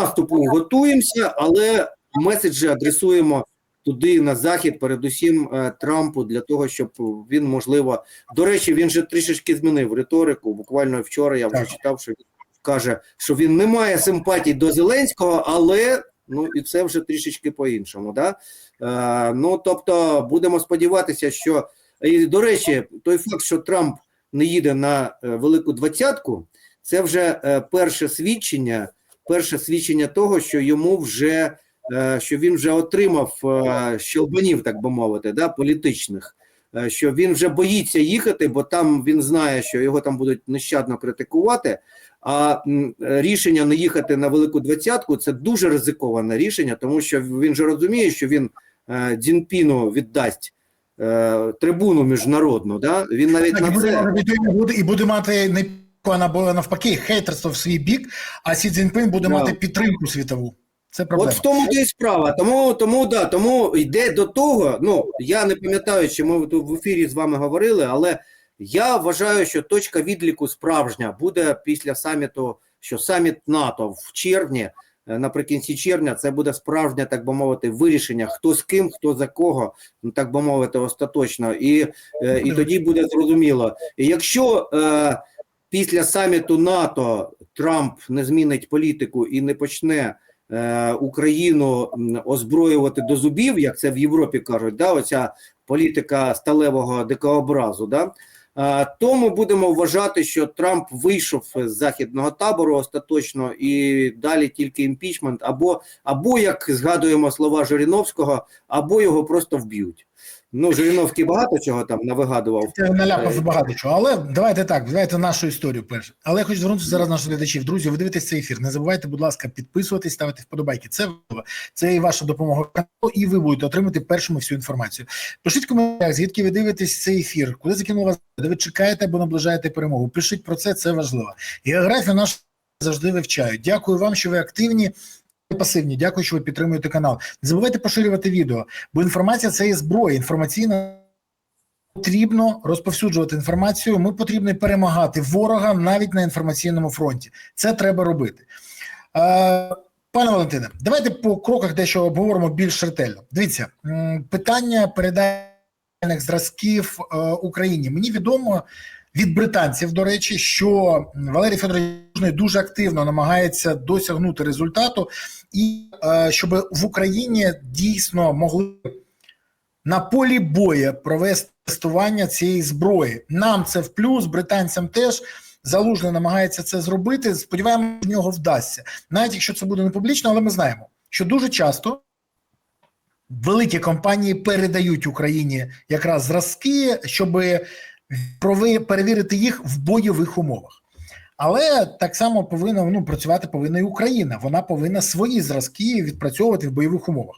наступу готуємося, але меседжі адресуємо туди на захід, передусім е, Трампу, для того, щоб він можливо. До речі, він же трішечки змінив риторику. Буквально вчора я вже читав, що він каже, що він не має симпатій до Зеленського, але ну і це вже трішечки по-іншому. Да? Е, ну тобто, будемо сподіватися, що і до речі, той факт, що Трамп не їде на е, велику двадцятку, це вже е, перше свідчення, перше свідчення того, що йому вже е, що він вже отримав е, щелбанів, так би мовити, да, політичних. е, Що він вже боїться їхати, бо там він знає, що його там будуть нещадно критикувати. А рішення не їхати на велику двадцятку це дуже ризиковане рішення, тому що він же розуміє, що він Дзінпіну віддасть трибуну міжнародну. Да? Він навіть Так, на це буде, і буде мати не або навпаки хейтерство в свій бік, а Сі Цзіньпин буде мати підтримку світову. Це проблема. От в тому то і справа. Тому, тому да, тому йде до того. Ну я не пам'ятаю, чи ми в ефірі з вами говорили, але я вважаю, що точка відліку справжня буде після саміту, що саміт НАТО в червні, е, наприкінці червня, це буде справжнє, так би мовити, вирішення, хто з ким, хто за кого, ну так би мовити, остаточно, і, е, і тоді буде зрозуміло. І якщо е, після саміту НАТО Трамп не змінить політику і не почне е, Україну озброювати до зубів, як це в Європі кажуть, да, оця політика сталевого дикообразу, да, е, то ми будемо вважати, що Трамп вийшов з західного табору остаточно і далі тільки імпічмент, або, або як згадуємо слова Жириновського, або його просто вб'ють. Ну, Жириновський багато чого там навигадував. Це наляпав Е, багато чого. Але давайте так, давайте нашу історію перше. Але я хочу звернутися зараз наших глядачів. Друзі, ви дивитесь цей ефір. Не забувайте, будь ласка, підписуватись, ставити вподобайки. Це. Це і ваша допомога каналу, і ви будете отримати першими всю інформацію. Пишіть в коментарях, звідки ви дивитесь цей ефір, куди закинула вас, де ви чекаєте або наближаєте перемогу. Пишіть про це, це важливо. Географію нашу завжди вивчають. Дякую вам, що ви активні. Пасивні, дякую, що ви підтримуєте канал. Не забувайте поширювати відео, бо інформація це є зброя. Інформаційна потрібно розповсюджувати інформацію. Ми потрібно перемагати ворога навіть на інформаційному фронті. Це треба робити. Е, Пане Валентине, давайте по кроках дещо обговоримо більш ретельно. Дивіться, питання передальних зразків е, Україні. Мені відомо від британців, до речі, що Валерій Федорович дуже активно намагається досягнути результату, і е, щоб в Україні дійсно могли на полі бою провести тестування цієї зброї. Нам це в плюс, британцям теж. Залужний намагається це зробити. Сподіваємося, в нього вдасться, навіть якщо це буде не публічно, але ми знаємо, що дуже часто великі компанії передають Україні якраз зразки, щоб прови- перевірити їх в бойових умовах. Але так само повинна ну, працювати повинна і Україна. Вона повинна свої зразки відпрацьовувати в бойових умовах.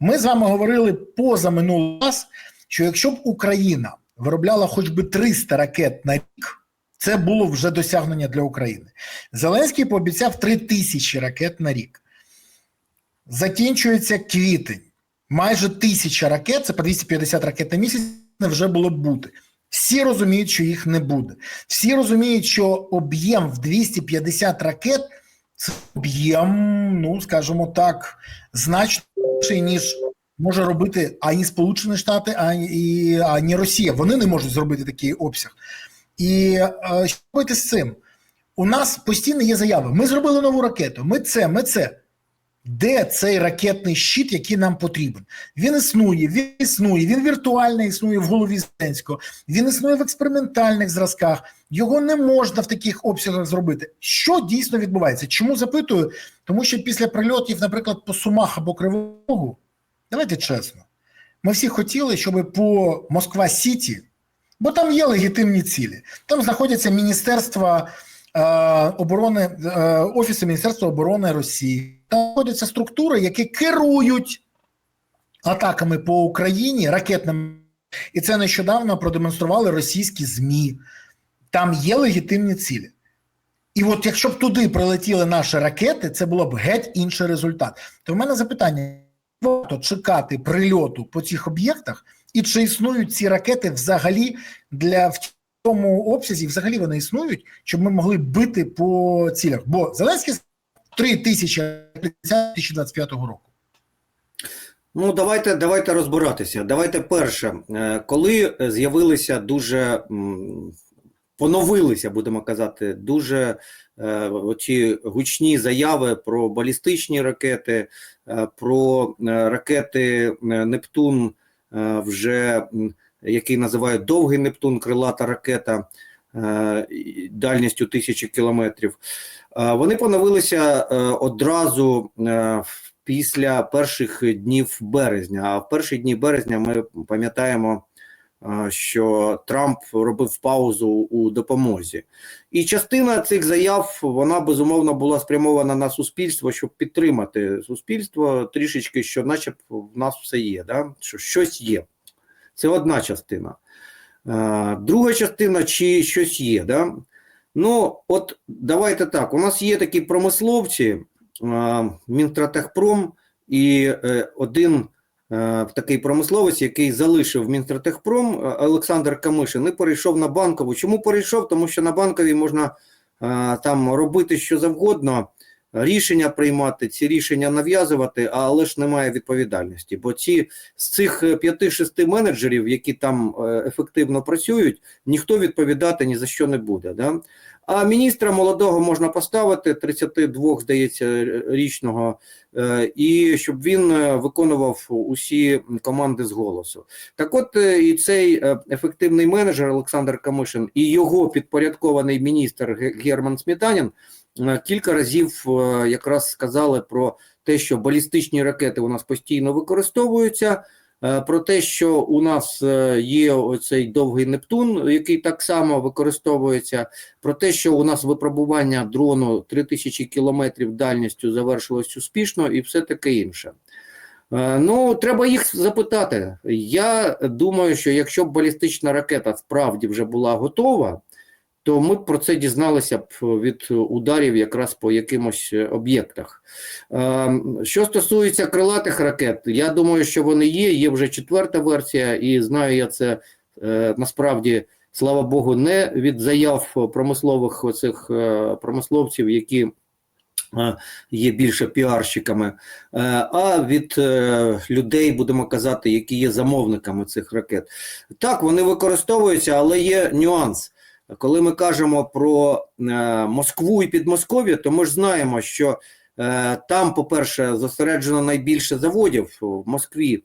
Ми з вами говорили поза минулий раз, що якщо б Україна виробляла хоч би 300 ракет на рік, це було вже досягнення для України. Зеленський пообіцяв 3 тисячі ракет на рік. Закінчується квітень. Майже тисяча ракет, це по 250 ракет на місяць, не вже було б бути. Всі розуміють, що їх не буде. Всі розуміють, що об'єм в 250 ракет це об'єм, ну скажімо так, значно ніж може робити ані Сполучені Штати, ані, ані Росія. Вони не можуть зробити такий обсяг. І е, що робити з цим? У нас постійно є заяви. Ми зробили нову ракету. Ми це, ми це. Де цей ракетний щит, який нам потрібен? Він існує, він існує, він віртуально існує в голові Зеленського, він існує в експериментальних зразках. Його не можна в таких обсягах зробити. Що дійсно відбувається? Чому запитую? Тому що після прильотів, наприклад, по Сумах або Кривому давайте чесно, ми всі хотіли, щоб по Москва Сіті, бо там є легітимні цілі. Там знаходяться міністерства оборони, е, офіси Міністерства оборони Росії. Там знаходяться структури, які керують атаками по Україні ракетними. І це нещодавно продемонстрували російські ЗМІ. Там є легітимні цілі. І от якщо б туди прилетіли наші ракети, це було б геть інший результат. То в мене запитання: варто чекати прильоту по цих об'єктах, і чи існують ці ракети взагалі для тому обсязі, взагалі вони існують, щоб ми могли бити по цілях? Бо Зеленський 2025 року. Ну, давайте, давайте розбиратися. Давайте перше, Е, коли з'явилися дуже поновилися, будемо казати, дуже е, оці гучні заяви про балістичні ракети, е, про ракети Нептун, вже який називають довгий Нептун, крилата ракета е, дальністю тисячі кілометрів. Е, Вони поновилися е, одразу після перших днів березня. А в перші дні березня ми пам'ятаємо, що Трамп робив паузу у допомозі. І частина цих заяв вона безумовно була спрямована на суспільство, щоб підтримати суспільство трішечки, що, наче в нас все є, да? що щось є. Це одна частина. Е, Друга частина, чи щось є. Да? Ну, от давайте так. У нас є такі промисловці, е, Мінстратехпром, і е, один такий промисловець, який залишив Мінстратехпром, е, Олександр Камишин, і перейшов на банкову. Чому перейшов? Тому що на банковій можна там робити що завгодно, рішення приймати, ці рішення нав'язувати, але ж немає відповідальності. Бо ці з цих 5-6 менеджерів, які там е, ефективно працюють, ніхто відповідати ні за що не буде. Да? А міністра молодого можна поставити 32, здається, річного, е, і щоб він е, виконував усі команди з голосу. Так, от е, і цей е, ефективний менеджер Олександр Камишин і його підпорядкований міністр Герман Сметанін е, кілька разів е, якраз сказали про те, що балістичні ракети у нас постійно використовуються. е, Про те, що у нас е, є оцей довгий Нептун, який так само використовується, про те, що у нас випробування дрону 3000 кілометрів дальністю завершилось успішно, і все таке інше. Е, Ну, треба їх запитати. Я думаю, що якщо б балістична ракета справді вже була готова, то ми б про це дізналися б від ударів якраз по якимось е, об'єктах. Е, Що стосується крилатих ракет, я думаю, що вони є. Є вже четверта версія, і знаю я це е, насправді, слава Богу, не від заяв промислових оцих е, промисловців, які є більше піарщиками, а від людей, будемо казати, які є замовниками цих ракет. Так, вони використовуються, але є нюанс. Коли ми кажемо про е, Москву і Підмосков'я, то ми ж знаємо, що е, там, по-перше, зосереджено найбільше заводів в Москві.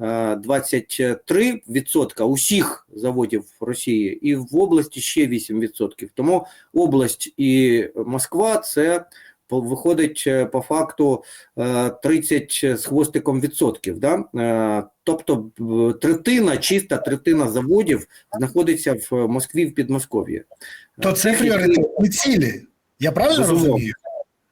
е, 23% усіх заводів Росії, і в області ще 8%. Тому область і Москва це виходить е, по факту е, 30 з хвостиком відсотків. Да? Е, Тобто е, третина, чиста третина заводів знаходиться в Москві в Підмосков'ї. То це пріоритетні цілі. Я правильно Безумовно. розумію?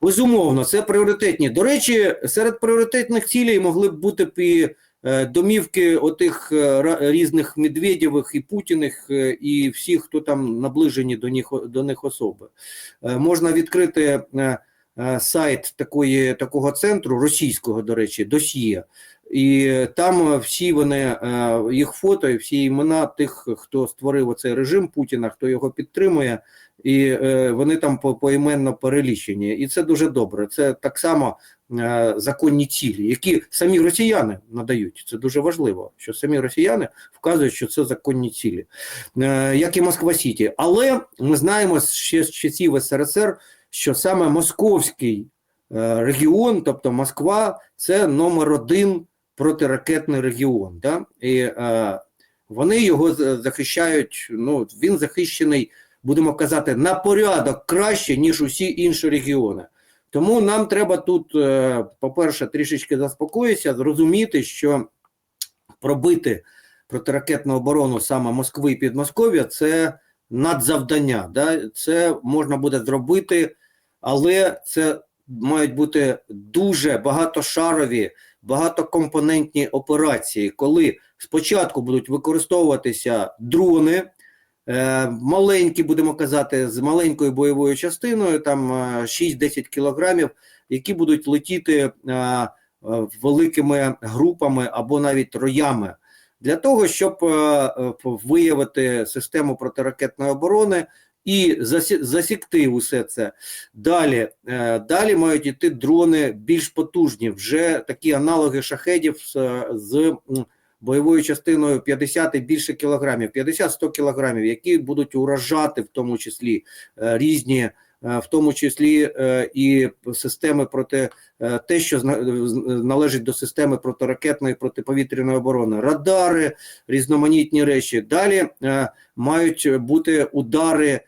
Безумовно, це пріоритетні. До речі, серед пріоритетних цілей могли б бути і е, домівки отих е, різних Медведєвих і Путіних, е, і всіх, хто там наближені до них, до них особи. Е, Можна відкрити е, е, сайт такої, такого центру, російського, до речі, досьє. І там е, всі вони, е, їх фото і всі імена тих, хто створив оцей режим Путіна, хто його підтримує, і е, вони там поіменно перелічені. І це дуже добре. Це так само е, законні цілі, які самі росіяни надають. Це дуже важливо, що самі росіяни вказують, що це законні цілі, е, як і Москва Сіті. Але ми знаємо ще з часів СРСР, що саме московський е, регіон, тобто Москва, це номер один протиракетний регіон. Да? І е, вони його захищають. Ну він захищений, будемо казати, на порядок краще ніж усі інші регіони. Тому нам треба тут, е, по-перше, трішечки заспокоїтися, зрозуміти, що пробити протиракетну оборону саме Москви і Підмосков'я це надзавдання. Да? Це можна буде зробити, але це мають бути дуже багатошарові, багатокомпонентні операції, коли спочатку будуть використовуватися дрони. Е, маленькі, будемо казати, з маленькою бойовою частиною, там е, 6-10 кілограмів, які будуть летіти е, е, великими групами або навіть роями, для того, щоб е, е, виявити систему протиракетної оборони і засі- засікти усе це. Далі, е, далі мають йти дрони більш потужні, вже такі аналоги шахедів з, з бойовою частиною 50 і більше кілограмів, 50-100 кілограмів, які будуть уражати в тому числі е, різні, е, в тому числі і системи проти те, що належить до системи протиракетної протиповітряної оборони, радари, різноманітні речі. Далі мають бути удари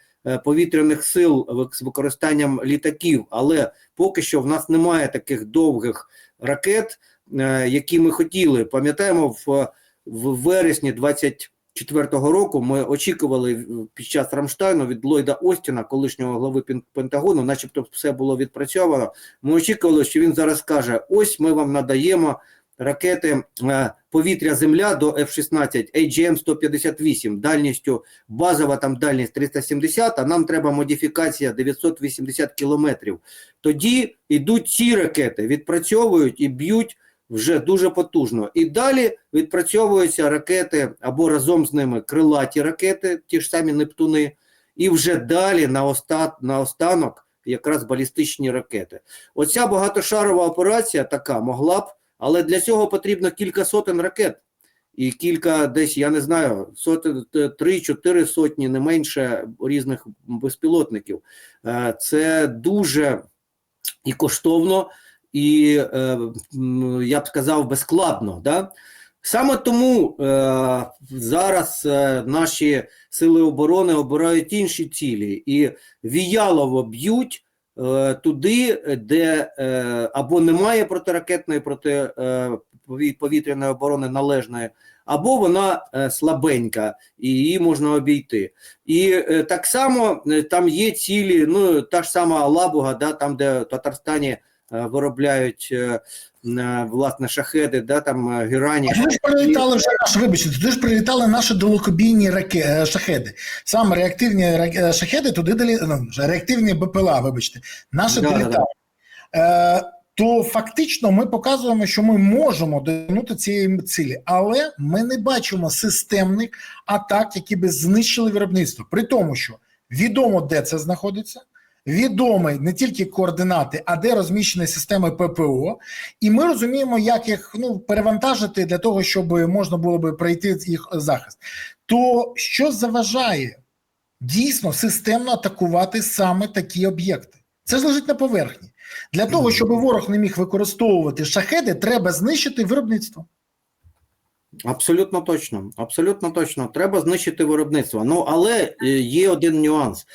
повітряних сил з використанням літаків, але поки що в нас немає таких довгих ракет, е, які ми хотіли. Пам'ятаємо, в, в вересні 24-го року ми очікували під час Рамштайну від Ллойда Остіна, колишнього глави Пентагону, начебто все було відпрацьовано. Ми очікували, що він зараз скаже: ось ми вам надаємо ракети е, повітря-земля до F-16 AGM-158, дальністю базова там дальність 370, а нам треба модифікація 980 кілометрів. Тоді йдуть ці ракети, відпрацьовують і б'ють вже дуже потужно. І далі відпрацьовуються ракети або разом з ними крилаті ракети, ті ж самі Нептуни, і вже далі на, оста, на останок якраз балістичні ракети. Оця багатошарова операція така могла б, але для цього потрібно кілька сотень ракет. І кілька десь, я не знаю, сотень, три-чотири сотні, не менше різних безпілотників. Е, Це дуже і коштовно, і е, я б сказав, безскладно. Да? Саме тому е, зараз е, наші сили оборони обирають інші цілі і віялово б'ють е, туди, де е, або немає протиракетної проти е, оборони належної, або вона е, слабенька і її можна обійти. І е, так само е, там є цілі, ну та ж сама Лабуга, да, там, де в Татарстані е, виробляють е, е, власне шахеди, да, там е, герані. Туди ж прилітали вже наші, вибачте, туди ж прилітали наші далекобійні раке, е, шахеди. Саме реактивні ра- е, шахеди туди далі, ну, реактивні БПЛА, вибачте, наші Да, да, долітали. Е, то фактично ми показуємо, що ми можемо досягнути цієї цілі, але ми не бачимо системних атак, які би знищили виробництво. При тому, що відомо, де це знаходиться, відомі не тільки координати, а де розміщені системи ППО, і ми розуміємо, як їх ну, перевантажити для того, щоб можна було би пройти їх захист. То що заважає дійсно системно атакувати саме такі об'єкти? Це ж лежить на поверхні. Для того, щоб ворог не міг використовувати шахеди, треба знищити виробництво. Абсолютно точно, абсолютно точно. Треба знищити виробництво. Ну але е, є один нюанс: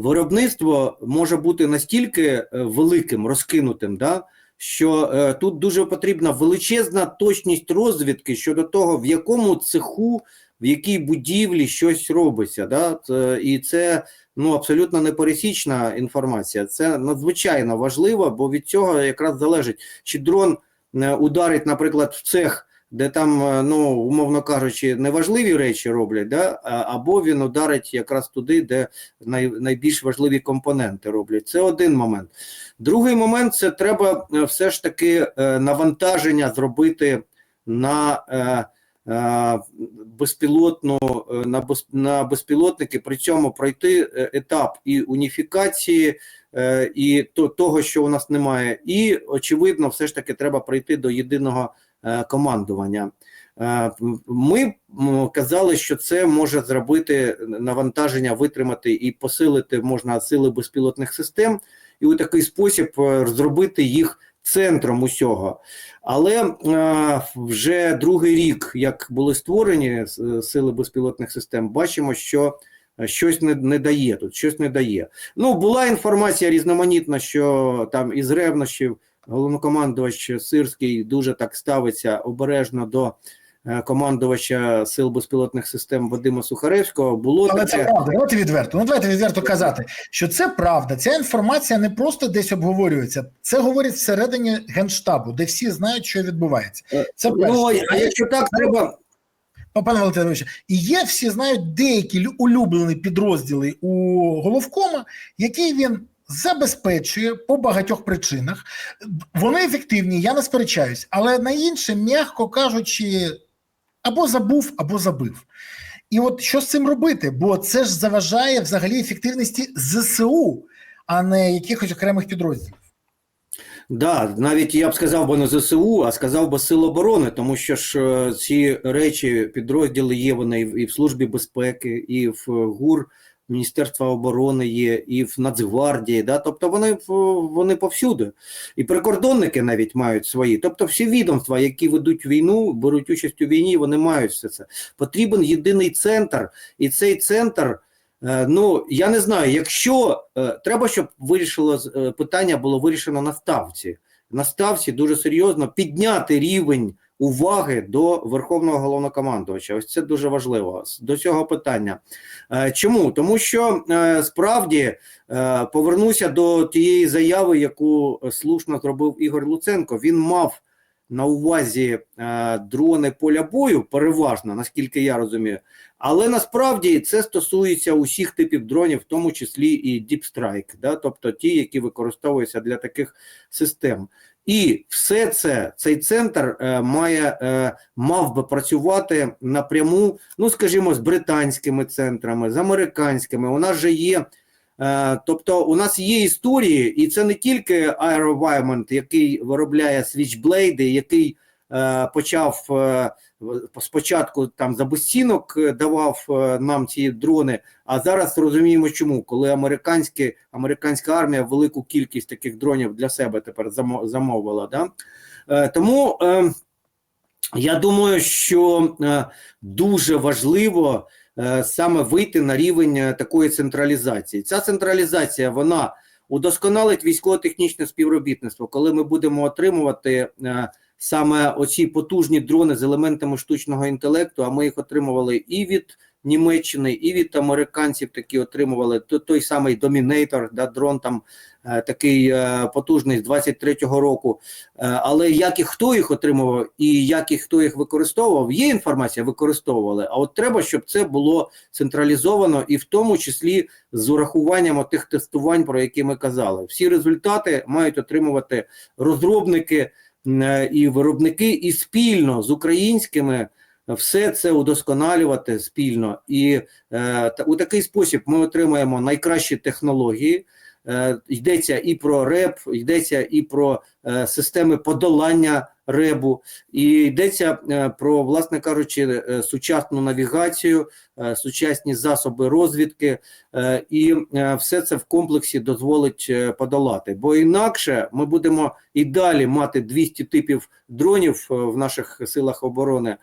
виробництво може бути настільки е, великим, розкинутим, да, що е, тут дуже потрібна величезна точність розвідки щодо того, в якому цеху, в якій будівлі щось робиться. Да, Це- і це ну абсолютно непересічна інформація. Це надзвичайно важливо, бо від цього якраз залежить, чи дрон е, ударить, наприклад, в цех де там, е, ну умовно кажучи, неважливі речі роблять, да? або він ударить якраз туди, де най, найбільш важливі компоненти роблять. Це один момент. Другий момент це треба е, все ж таки е, навантаження зробити на безпілотну на, на безпілотники, при цьому пройти етап і уніфікації. І того, що у нас немає, і очевидно, все ж таки треба прийти до єдиного командування. Е, Ми казали, що це може зробити навантаження, витримати і посилити можна сили безпілотних систем, і у такий спосіб е, зробити їх центром усього. Але е, вже другий рік, як були створені е, сили безпілотних систем, бачимо, що е, щось не, не дає тут, щось не дає. Ну, була інформація різноманітна, що там із ревнощів головнокомандувач Сирський дуже так ставиться обережно до е, командувача сил безпілотних систем Вадима Сухаревського. Було Але це правда. Давайте відверто. Ну давайте відверто казати, що це правда. Ця інформація не просто десь обговорюється. Це говорять всередині генштабу, де всі знають, що відбувається. Це перше. Ну, а якщо так, треба. Пане Валентиновичу, і є всі знають деякі лю- улюблені підрозділи у головкома, які він забезпечує по багатьох причинах. Вони ефективні, я не сперечаюсь, але на інше, м'яко кажучи, або забув, або забив. І от що з цим робити? Бо це ж заважає взагалі ефективності ЗСУ, а не якихось окремих підрозділів. Да, навіть я б сказав би не ЗСУ, а сказав би Сил оборони, тому що ж е, ці речі, підрозділи є вони і в- Службі безпеки, і в ГУР Міністерства оборони є, і в Нацгвардії. Да? Тобто вони, вони повсюди. І прикордонники навіть мають свої. Тобто всі відомства, які ведуть війну, беруть участь у війні, вони мають все це. Потрібен єдиний центр, і цей центр. Е, Ну, я не знаю, якщо е, треба, щоб вирішило е, питання було вирішено на ставці. На ставці дуже серйозно підняти рівень уваги до Верховного головнокомандувача. Ось це дуже важливо до цього питання. Е, Чому? Тому що е, справді е, повернуся до тієї заяви, яку слушно зробив Ігор Луценко. Він мав на увазі дрони поля бою, переважно, наскільки я розумію. Але насправді це стосується усіх типів дронів, в тому числі і Deep Strike, да? тобто ті, які використовуються для таких систем. І все це цей центр е, має е, мав би працювати напряму, ну скажімо, з британськими центрами, з американськими. У нас же є. Е, тобто, у нас є історії, і це не тільки AeroVironment, який виробляє Switchblade, який почав е, спочатку там за безцінок е, давав е, нам ці дрони. А зараз розуміємо, чому, коли американські американська армія велику кількість таких дронів для себе тепер замовила. Да? Е, тому е, я думаю, що е, дуже важливо е, саме вийти на рівень е, такої централізації. Ця централізація вона удосконалить військово-технічне співробітництво, коли ми будемо отримувати. Саме оці потужні дрони з елементами штучного інтелекту, а ми їх отримували і від Німеччини, і від американців такі отримували. Той самий Домінейтор, да, дрон там е, такий е, потужний з 23-го року. Е, але як і хто їх отримував, і як і хто їх використовував, є інформація, використовували. А от треба, щоб це було централізовано, і в тому числі з урахуванням тих тестувань, про які ми казали. Всі результати мають отримувати розробники і виробники, і спільно з українськими. Все це удосконалювати спільно, і е, у такий спосіб ми отримаємо найкращі технології. Е, йдеться і про РЕП, йдеться і про е, системи подолання ребу, і йдеться е, про, власне кажучи, сучасну навігацію, сучасні засоби розвідки, і все це в комплексі дозволить подолати. Бо інакше ми будемо і далі мати 200 типів дронів в наших силах оборони,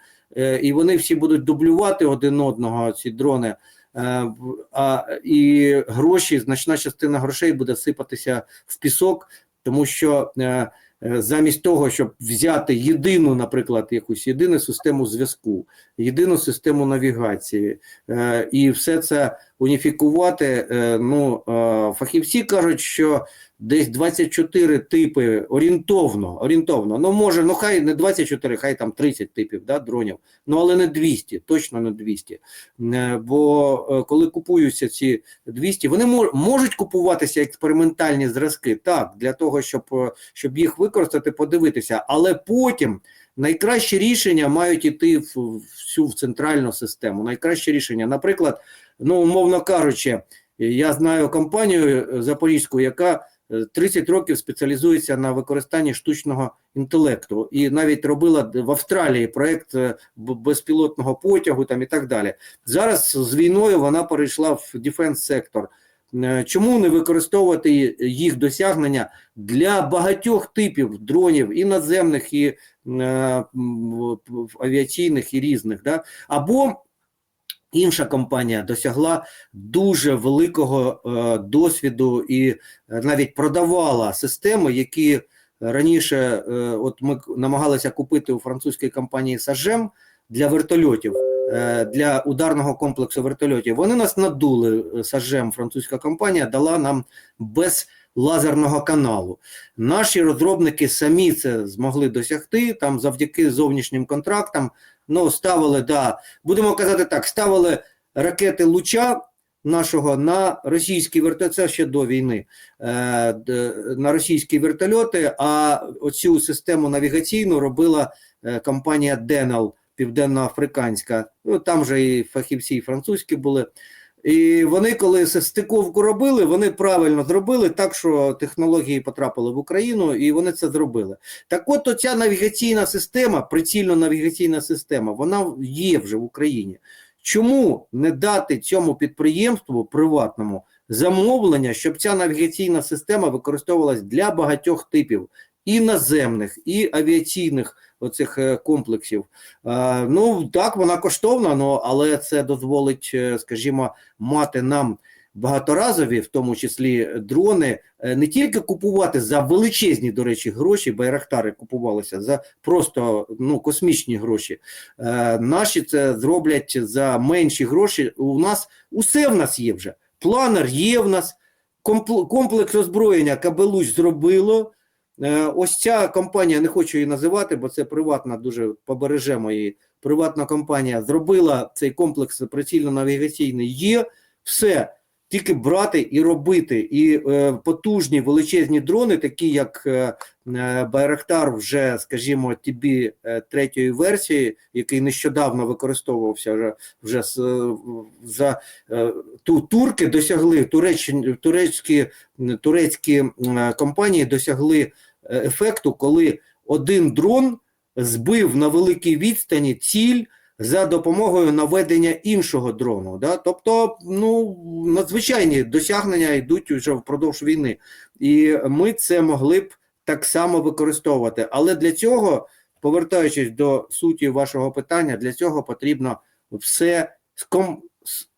і вони всі будуть дублювати один одного, ці дрони. Е, А і гроші, значна частина грошей буде сипатися в пісок, тому що е, е, замість того, щоб взяти єдину, наприклад, якусь єдину систему зв'язку, єдину систему навігації, і все це уніфікувати. Ну фахівці кажуть, що десь 24 типи орієнтовно, орієнтовно. Ну може, ну хай не 24, хай там 30 типів да, дронів, ну але не 200, точно не 200. Е, Бо е, коли купуються ці 200, вони мож- можуть купуватися експериментальні зразки, так, для того, щоб, е, щоб їх використати, подивитися, але потім. Найкращі рішення мають іти в всю в центральну систему. Найкраще рішення, наприклад, ну умовно кажучи, я знаю компанію запорізьку, яка 30 років спеціалізується на використанні штучного інтелекту, і навіть робила в Австралії проект е, безпілотного потягу там і так далі. Зараз з війною вона перейшла в дефенс сектор. Е, Чому не використовувати їх досягнення для багатьох типів дронів і наземних, і е, авіаційних, і різних? Да? Або інша компанія досягла дуже великого е, досвіду і е, навіть продавала системи, які раніше е, от ми намагалися купити у французької компанії Сажем для вертольотів. Для ударного комплексу вертольотів вони нас надули Сажем, французька компанія дала нам без лазерного каналу. Наші розробники самі це змогли досягти там завдяки зовнішнім контрактам. Ну, ставили, да, будемо казати так, ставили ракети луча нашого на російські вертольоти, ще до війни, е, на російські вертольоти, а оцю систему навігаційну робила е, компанія Денал південноафриканська. Ну там же і фахівці і французькі були. І вони, коли стиковку робили, вони правильно зробили так, що технології потрапили в Україну, і вони це зробили. Так от оця навігаційна система, прицільно-навігаційна система, вона є вже в Україні. Чому не дати цьому підприємству приватному замовлення, щоб ця навігаційна система використовувалась для багатьох типів і наземних, і авіаційних оцих е, комплексів? Е, ну так, вона коштовна, але це дозволить, е, скажімо, мати нам багаторазові, в тому числі дрони, не тільки купувати за величезні, до речі, гроші, байрактари купувалися за просто ну, космічні гроші. Наші це зроблять за менші гроші. У нас усе в нас є вже. Планер є в нас, комплекс озброєння Кабелусь зробило. Е, Ось ця компанія, не хочу її називати, бо це приватна, дуже побережемо її. Приватна компанія зробила цей комплекс прицільно-навігаційний. Є все. Тільки брати і робити. І е, потужні величезні дрони, такі як е, е, Байрактар, вже, скажімо, ТБ е, третьої версії, який нещодавно використовувався вже, вже з, за е, ту, турки досягли, туреччині- турецькі, турецькі е, компанії досягли ефекту, коли один дрон збив на великій відстані ціль за допомогою наведення іншого дрону. Да? Тобто, ну, надзвичайні досягнення йдуть вже впродовж війни. І ми це могли б так само використовувати. Але для цього, повертаючись до суті вашого питання, для цього потрібно все ском,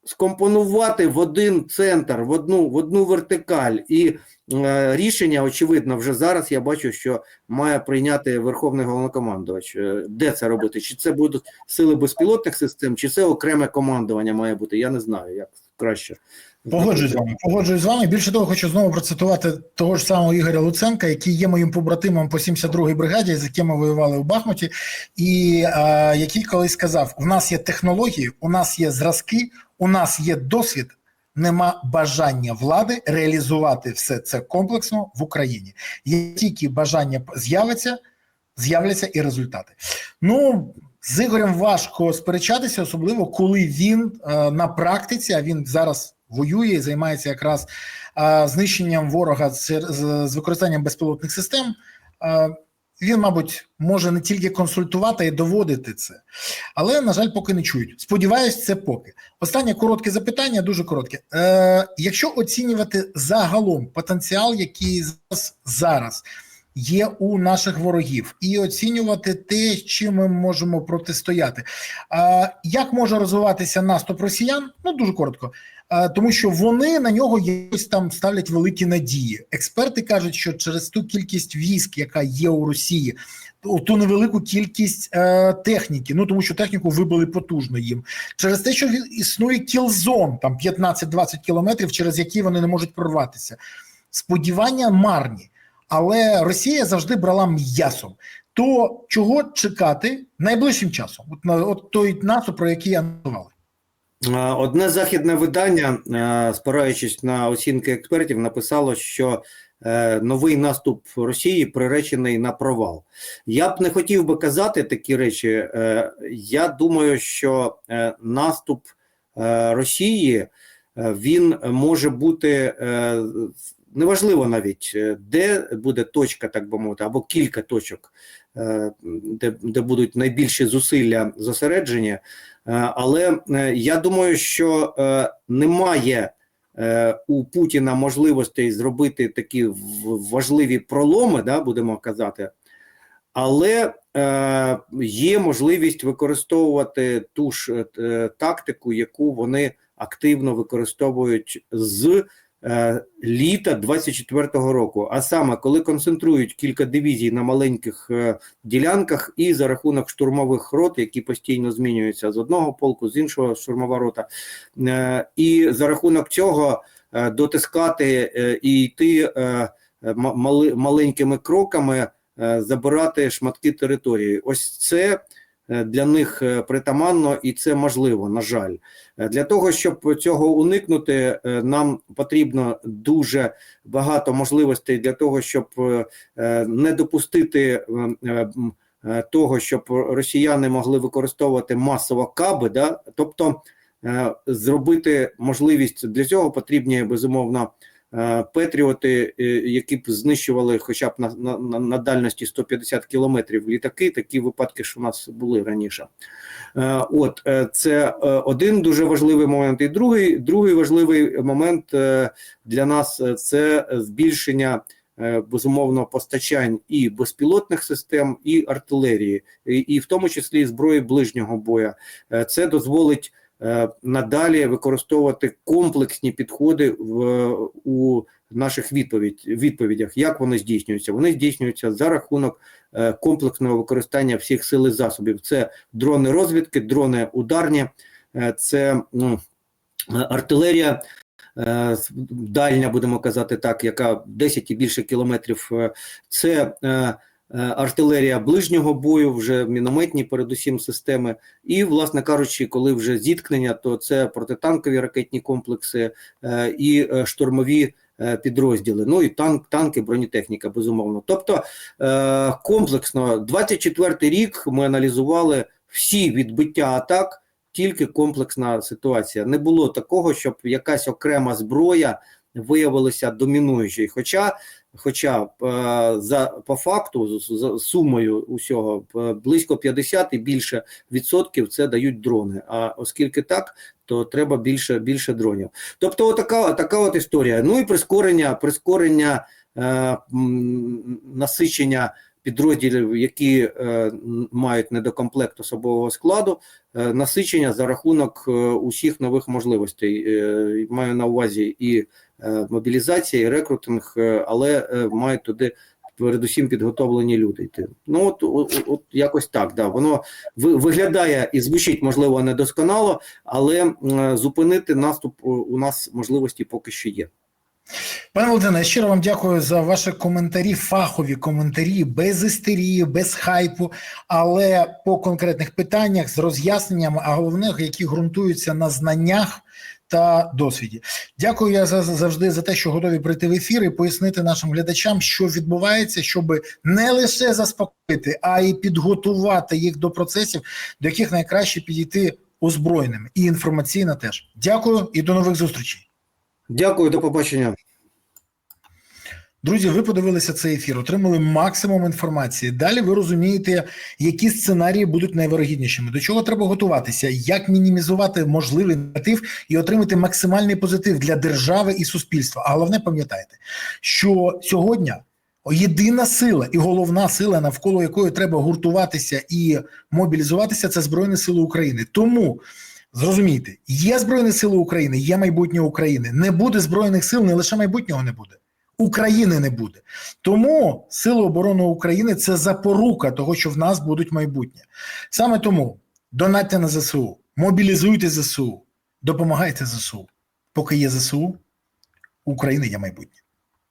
скомпонувати в один центр, в одну, в одну вертикаль. І е, рішення, очевидно, вже зараз я бачу, що має прийняти Верховний головнокомандувач. Е, Де це робити? Чи це будуть сили безпілотних систем, чи це окреме командування має бути? Я не знаю, як краще. Погоджуюсь з вами. Погоджуюсь з вами. Більше того, хочу знову процитувати того ж самого Ігоря Луценка, який є моїм побратимом по 72-й бригаді, з яким ми воювали у Бахмуті, і е, який колись сказав: у нас є технології, у нас є зразки, у нас є досвід. Нема бажання влади реалізувати все це комплексно в Україні. Є тільки бажання з'явиться, з'являться і результати. Ну з Ігорем важко сперечатися, особливо коли він е, на практиці, а він зараз воює і займається якраз е, знищенням ворога з, з, з використанням безпілотних систем. Е, він, мабуть, може не тільки консультувати і доводити це, але, на жаль, поки не чують. Сподіваюсь, це поки. Останнє коротке запитання, дуже коротке. Е, якщо оцінювати загалом потенціал, який зараз, зараз є у наших ворогів, і оцінювати те, чим ми можемо протистояти. Як може розвиватися наступ росіян? Ну дуже коротко. Тому що вони на нього якось там ставлять великі надії. Експерти кажуть, що через ту кількість військ, яка є у Росії, ту невелику кількість е, техніки, ну тому що техніку вибили потужно їм, через те, що існує кілзон, там 15-20 кілометрів, через які вони не можуть прорватися. Сподівання марні. Але Росія завжди брала м'ясом. То чого чекати найближчим часом? От на от той наступ, про який анонсували. Е, Одне західне видання, е, спираючись на оцінки експертів, написало, що е, новий наступ Росії приречений на провал. Я б не хотів би казати такі речі. Е, Я думаю, що наступ Росії він може бути неважливо навіть, е, де буде точка, так би мовити, або кілька точок, е, де, де будуть найбільші зусилля зосереджені. Е, Але я думаю, що немає у Путіна можливостей зробити такі важливі проломи, да, будемо казати, але е, є можливість використовувати ту ж е, тактику, яку вони активно використовують з літа 24-го року. А саме, коли концентрують кілька дивізій на маленьких е, ділянках і за рахунок штурмових рот, які постійно змінюються з одного полку, з іншого штурмова рота, е, і за рахунок цього е, дотискати е, і йти е, маленькими кроками, е, забирати шматки території. Ось це е, для них е, притаманно і це можливо, на жаль. Е, Для того, щоб цього уникнути, е, нам потрібно дуже багато можливостей для того, щоб е, е, не допустити е, е, е, того, щоб росіяни могли використовувати масово каби, да, тобто е, зробити можливість для цього потрібні безумовно е, петріоти, е, які б знищували хоча б на, на, на- дальності 150 кілометрів літаки. Такі випадки, що у нас були раніше. Е, От е, це е, один дуже важливий момент. І другий, другий важливий момент е, для нас е, це збільшення е, безумовно постачань і безпілотних систем, і артилерії, і, і в тому числі зброї ближнього бою. Е, Це дозволить е, надалі використовувати комплексні підходи в у наших відповідь, відповідях. Як вони здійснюються? Вони здійснюються за рахунок е, комплексного використання всіх сил і засобів. Це дрони розвідки, дрони ударні, е, це ну, е, артилерія. е, Дальня, будемо казати так, яка 10 і більше кілометрів. е, Це е, е, артилерія ближнього бою, вже мінометні, передусім системи. І, власне кажучи, коли вже зіткнення, то це протитанкові ракетні комплекси е, і е, штурмові е, підрозділи. Ну і танк, танки, бронетехніка, безумовно. Тобто е, комплексно 24 рік ми аналізували всі відбиття атак. Тільки комплексна ситуація. Не було такого, щоб якась окрема зброя виявилася домінуючою. Хоча, хоча е, за по факту, з- з сумою усього е, близько 50 і більше відсотків це дають дрони. А оскільки так, то треба більше, більше дронів. Тобто, отака, така от історія. Ну і прискорення, прискорення е, насичення підрозділів, які е, мають недокомплект особового складу, е, насичення за рахунок е, усіх нових можливостей. Е, маю на увазі і мобілізація, і рекрутинг, е, але е, мають туди. Передусім підготовлені люди йти. Ну от, от, от якось так. Да. Воно виглядає і звучить, можливо, недосконало, але зупинити наступ у нас можливості поки що є. Пане Володимире, щиро вам дякую за ваші коментарі, фахові коментарі, без істерії, без хайпу, але по конкретних питаннях з роз'ясненнями, а головне, які ґрунтуються на знаннях та досвіді. Дякую я за завжди за те, що готові прийти в ефір і пояснити нашим глядачам, що відбувається, щоб не лише заспокоїти, а й підготувати їх до процесів, до яких найкраще підійти озброєними і інформаційно теж. Дякую і до нових зустрічей. Дякую, до побачення. Друзі, ви подивилися цей ефір, отримали максимум інформації. Далі ви розумієте, які сценарії будуть найвирогіднішими, до чого треба готуватися, як мінімізувати можливий негатив і отримати максимальний позитив для держави і суспільства. А головне, пам'ятайте, що сьогодні єдина сила і головна сила, навколо якої треба гуртуватися і мобілізуватися, це Збройні Сили України. Тому. Зрозумійте, є Збройні Сили України, є майбутнє України. Не буде Збройних сил, не лише майбутнього не буде. України не буде. Тому Сили оборони України це запорука того, що в нас будуть майбутнє. Саме тому донатьте на ЗСУ, мобілізуйте ЗСУ, допомагайте ЗСУ. Поки є ЗСУ, України є майбутнє.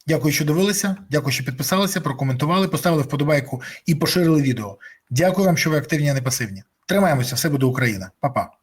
Дякую, що дивилися. Дякую, що підписалися, прокоментували, поставили вподобайку і поширили відео. Дякую вам, що ви активні, а не пасивні. Тримаємося, все буде Україна. Па-па.